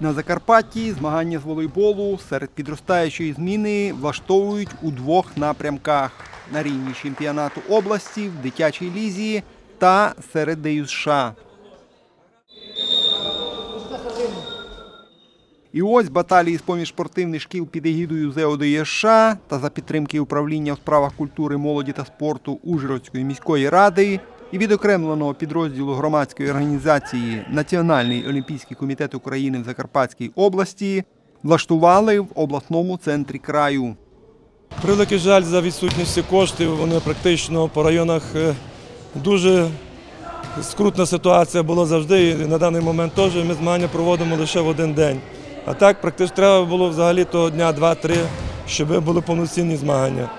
На Закарпатті змагання з волейболу серед підростаючої зміни влаштовують у двох напрямках на рівні чемпіонату області в дитячій лізі та серед ДЮСШ. І ось баталії з поміж спортивних шкіл під егідою ЗОДЄШ та за підтримки управління у справах культури, молоді та спорту Ужгородської міської ради і відокремленого підрозділу громадської організації Національний олімпійський комітет України в Закарпатській області влаштували в обласному центрі краю. Превеликий жаль за відсутністю коштів. Вони практично по районах е, дуже скрутна ситуація була завжди. І на даний момент теж ми змагання проводимо лише в один день. А так практично треба було взагалі того дня, два-три, щоб були повноцінні змагання.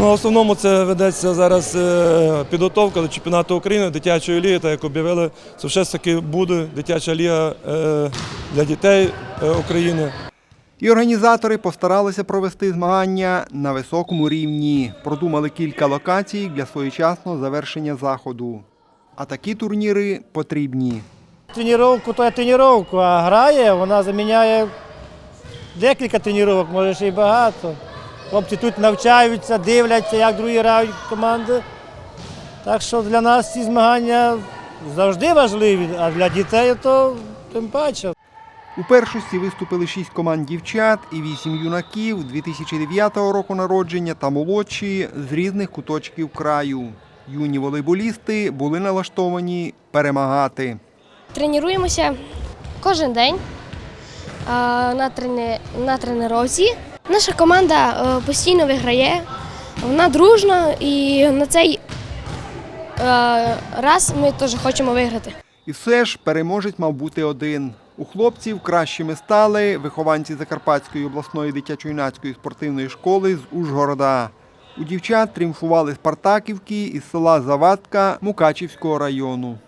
Ну, в основному це ведеться зараз е, підготовка до чемпіонату України, дитячої ліги, так як об'явили, це все ж таки буде дитяча ліга е, для дітей е, України. І організатори постаралися провести змагання на високому рівні. Продумали кілька локацій для своєчасного завершення заходу. А такі турніри потрібні. Тренировку то є тренировку, а грає, вона заміняє декілька тренувань, може ще й багато. Хлопці тут навчаються, дивляться, як другі грають команди. Так що для нас ці змагання завжди важливі, а для дітей то тим паче. У першості виступили шість команд дівчат і вісім юнаків 2009 року народження та молодші з різних куточків краю. Юні волейболісти були налаштовані перемагати. Тренуємося кожен день на, трени... Наша команда е, постійно виграє, вона дружна і на цей е, раз ми теж хочемо виграти. І все ж переможець мав бути один. У хлопців кращими стали вихованці Закарпатської обласної дитячо-юнацької спортивної школи з Ужгорода. У дівчат тріумфували спартаківки із села Завадка Мукачівського району.